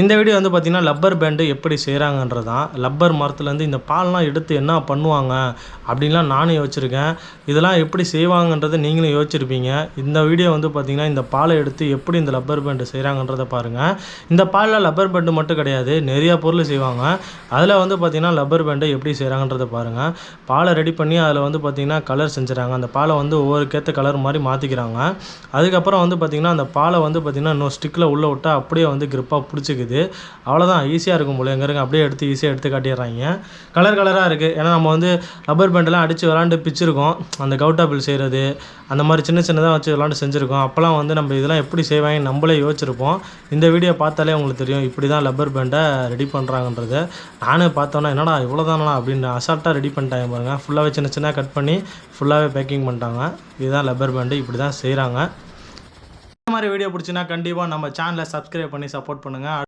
இந்த வீடியோ வந்து பார்த்திங்கன்னா லப்பர் பேண்டு எப்படி செய்கிறாங்கன்றது தான் லப்பர் மரத்துலேருந்து இந்த பால்லாம் எடுத்து என்ன பண்ணுவாங்க அப்படின்லாம் நானும் யோசிச்சிருக்கேன். இதெல்லாம் எப்படி செய்வாங்கன்றதை நீங்களும் யோசிச்சிருப்பீங்க. இந்த வீடியோ வந்து பார்த்திங்கன்னா இந்த பாலை எடுத்து எப்படி இந்த லப்பர் பேண்டு செய்கிறாங்கன்றதை பாருங்கள் இந்த பாலில் லப்பர் பேண்டு மட்டும் கிடையாது நிறையா பொருள் செய்வாங்க. அதில் வந்து பார்த்திங்கன்னா லப்பர் பேண்டை எப்படி செய்கிறாங்கன்றதை பாருங்கள் பாலை ரெடி பண்ணி அதில் வந்து பார்த்திங்கன்னா கலர் செஞ்சுறாங்க. அந்த பாலை வந்து ஒவ்வொருக்கேற்ற கலர் மாதிரி மாற்றிக்கிறாங்க அதுக்கப்புறம் வந்து பார்த்திங்கன்னா அந்த பாலை வந்து பார்த்திங்கன்னா இன்னும் ஸ்டிக்கில் உள்ளே விட்டா அப்படியே வந்து grip-ஆ பிடிச்சிக்குது. அவ்வளோதான் ஈஸியாக இருக்கும் போல. எங்கே இருங்க அப்படியே எடுத்து ஈஸியாக எடுத்து காட்டிடுறாங்க. கலர் கலராக இருக்குது ஏன்னா நம்ம வந்து ரப்பர் பேண்டெல்லாம் அடித்து விளாண்டு பிச்சிருக்கோம். அந்த கவுட்டாப்பிள் செய்கிறது அந்த மாதிரி சின்ன சின்னதாக வச்சு விளாண்டு செஞ்சுருக்கோம். அப்போல்லாம் வந்து நம்ம இதெல்லாம் எப்படி செய்வாங்க நம்மளே யோசிச்சிருப்போம். இந்த வீடியோ பார்த்தாலே உங்களுக்கு தெரியும் இப்படி தான் லப்பர் பேண்டை ரெடி பண்ணுறாங்கன்றது நானே பார்த்தோன்னா என்னடா இவ்வளோ தானா அப்படின்னு அசால்ட்டாக ரெடி பண்ணிட்டாங்க பாருங்கள் ஃபுல்லாகவே சின்ன சின்ன கட் பண்ணி ஃபுல்லாகவே பேக்கிங் பண்ணிட்டாங்க. இதுதான் லப்பர் பேண்டு இப்படி தான் செய்கிறாங்க இந்த மாதிரி வீடியோ பிடிச்சின்னா கண்டிப்பாக நம்ம சேனலை சப்ஸ்கிரைப் பண்ணி சப்போர்ட் பண்ணுங்கள்